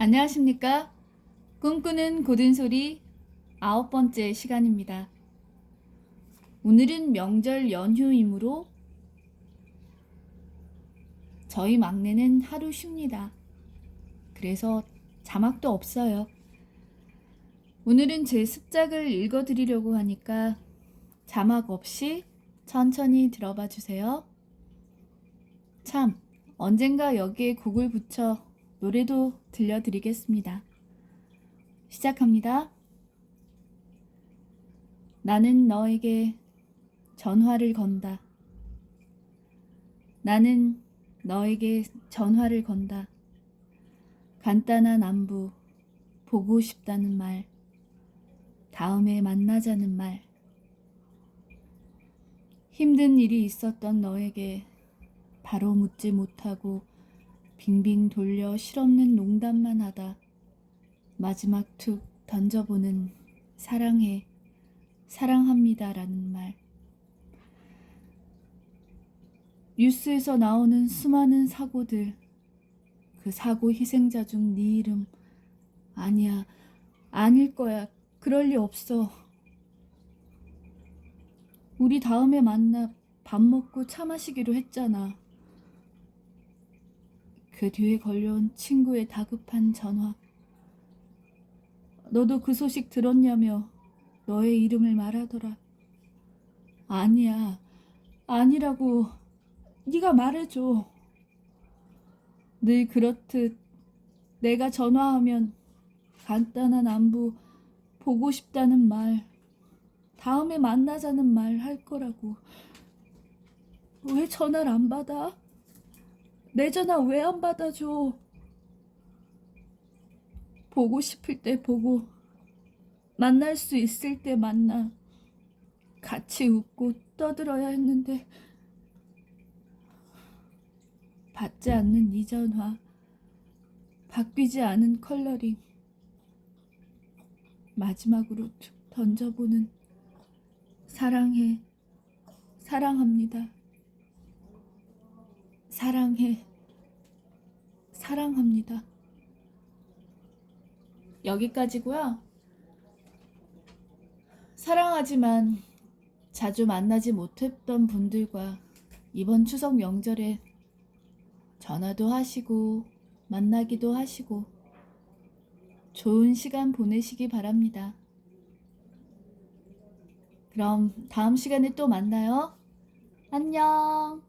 안녕하십니까? 꿈꾸는 고든 소리 아홉 번째 시간입니다. 오늘은 명절 연휴이므로 저희 막내는 하루 쉽니다. 그래서 자막도 없어요. 오늘은 제 습작을 읽어드리려고 하니까 자막 없이 천천히 들어봐 주세요. 참, 언젠가 여기에 곡을 붙여 노래도 들려드리겠습니다. 시작합니다. 나는 너에게 전화를 건다. 나는 너에게 전화를 건다. 간단한 안부, 보고 싶다는 말, 다음에 만나자는 말. 힘든 일이 있었던 너에게 바로 묻지 못하고 빙빙 돌려 실없는 농담만 하다 마지막 툭 던져보는 사랑해, 사랑합니다라는 말. 뉴스에서 나오는 수많은 사고들, 그 사고 희생자 중 네 이름 아니야, 아닐 거야. 그럴 리 없어. 우리 다음에 만나 밥 먹고 차 마시기로 했잖아. 그 뒤에 걸려온 친구의 다급한 전화. 너도 그 소식 들었냐며 너의 이름을 말하더라. 아니야. 아니라고. 네가 말해줘. 늘 그렇듯 내가 전화하면 간단한 안부 보고 싶다는 말 다음에 만나자는 말 할 거라고. 왜 전화를 안 받아? 내 전화 왜 안 받아줘? 보고 싶을 때 보고, 만날 수 있을 때 만나, 같이 웃고 떠들어야 했는데, 받지 않는 이 전화, 바뀌지 않은 컬러링, 마지막으로 툭 던져보는 사랑해, 사랑합니다. 사랑해. 사랑합니다. 여기까지고요. 사랑하지만 자주 만나지 못했던 분들과 이번 추석 명절에 전화도 하시고 만나기도 하시고 좋은 시간 보내시기 바랍니다. 그럼 다음 시간에 또 만나요. 안녕.